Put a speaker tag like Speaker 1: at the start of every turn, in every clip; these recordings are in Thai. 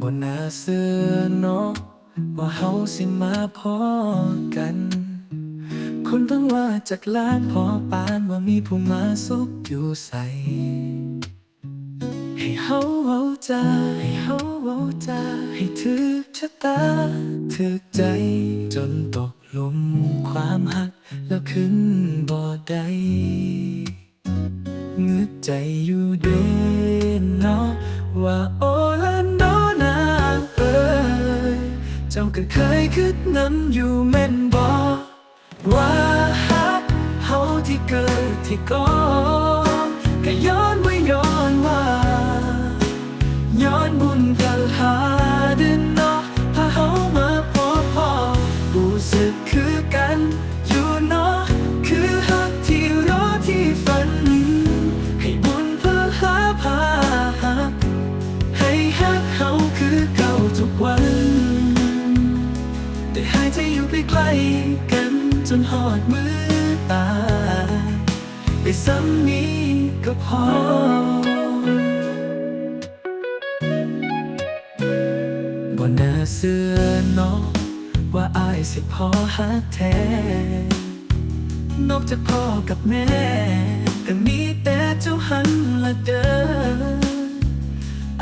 Speaker 1: บนาเสื้อเนาะว่าเฮาสิมาพอกัน คนทั้งว่าจากลานพอปานว่ามีผู้มาซุกอยู่ใส่ให้เฮาเว้าจาให้เฮาเว้าจาให้ถึกชะตาถึกใจ จนตกลุมความหักแล้วขึ้นบ่ได้ งืดใจอยู่เด่นเนาะว่าโอละโนนางเอ้ยเจ้าก็เคยคิดนั้นอยู่แม่นบ่ว่าฮักเฮาที่เกิดที่ก่อ ได้หายใจอยู่ใกล้ๆกันจนหอดมือตาได้ซ้ำนี้ก็พอ บ่น่าเสื่อเนาะว่าอายสิพอฮักแท้ นอกจากพ่อกับแม่ก็มีแต่เจ้าหันละเด้อ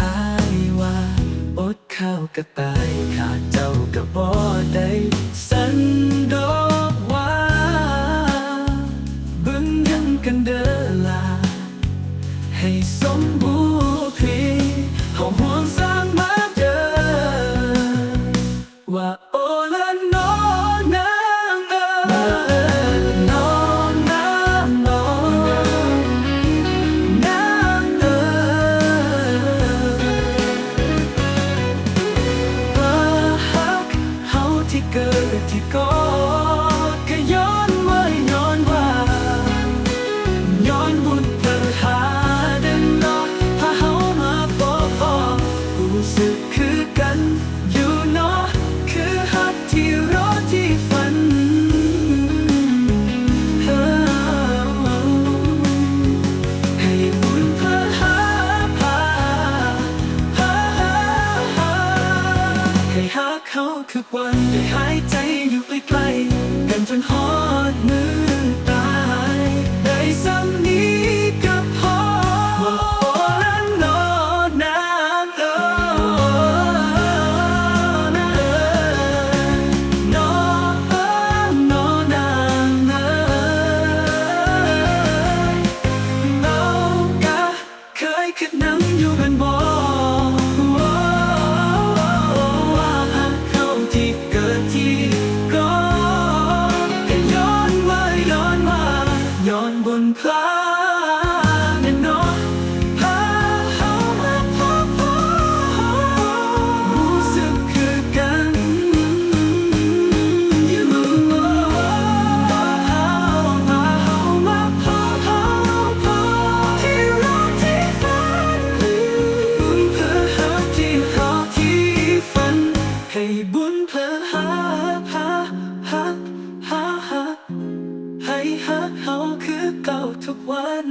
Speaker 1: อายว่าอดข้าวก็ตายขาดเจ้า ก็บ่ได้สันดอกว่าบึงยังกันเด้อล่ะให้สมบูรณ์พีเขาห่วงสร้างมาเดินว่าโอละนอนางเอ๋ย ที่เกิดที่ก่อ กเขาคือวันได้หายใจอยู่ใกล้ๆกันจนฮอดมือ เขาคือเก่าทุกวัน